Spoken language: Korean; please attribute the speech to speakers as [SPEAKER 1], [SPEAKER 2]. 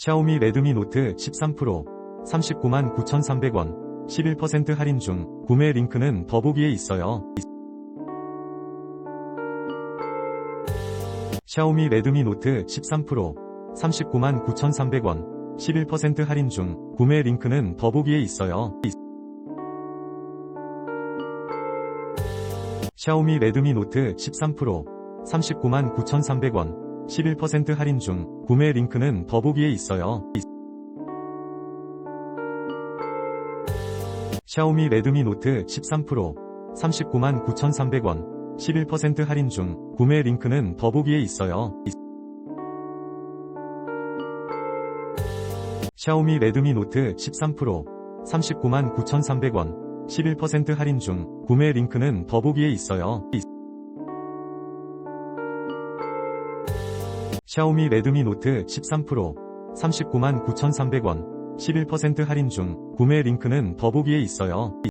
[SPEAKER 1] 샤오미 레드미 노트 13 프로 39만 9,300원 11% 할인 중 구매 링크는 더보기에 있어요. 샤오미 레드미 노트 13 프로 39만 9,300원 11% 할인 중 구매 링크는 더보기에 있어요. 샤오미 레드미 노트 13 프로 39만 9,300원 11% 할인 중 구매 링크는 더보기에 있어요. 샤오미 레드미 노트 13 프로 39만 9,300원 11% 할인 중 구매 링크는 더보기에 있어요. 샤오미 레드미 노트 13 프로 39만 9,300원 11% 할인 중 구매 링크는 더보기에 있어요. 샤오미 레드미 노트 13 프로 39만 9,300원 11% 할인 중 구매 링크는 더보기에 있어요.